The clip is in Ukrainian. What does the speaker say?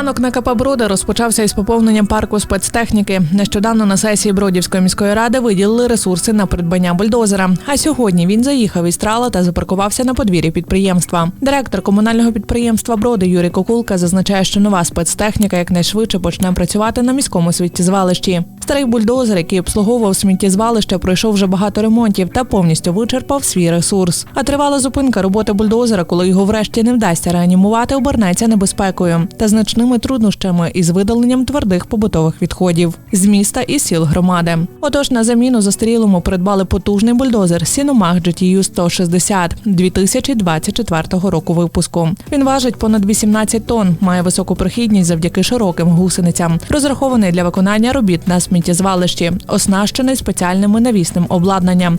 Ранок на Капаброда розпочався із поповненням парку спецтехніки. Нещодавно на сесії Бродівської міської ради виділили ресурси на придбання бульдозера. А сьогодні він заїхав із трала та запаркувався на подвір'ї підприємства. Директор комунального підприємства Броди Юрій Кокулка зазначає, що нова спецтехніка якнайшвидше почне працювати на міському сміттєзвалищі. Старий бульдозер, який обслуговував сміттєзвалище, пройшов вже багато ремонтів та повністю вичерпав свій ресурс. А тривала зупинка роботи бульдозера, коли його врешті не вдасться реанімувати, обернеться небезпекою та значними труднощами із видаленням твердих побутових відходів з міста і сіл громади. Отож, на заміну застарілому придбали потужний бульдозер Сіномах GTU 160 2024 року випуску. Він важить понад 18 тонн, має високу прохідність завдяки широким гусеницям, розрахований для виконання робіт на сміттєзвалищі, оснащений спеціальним навісним обладнанням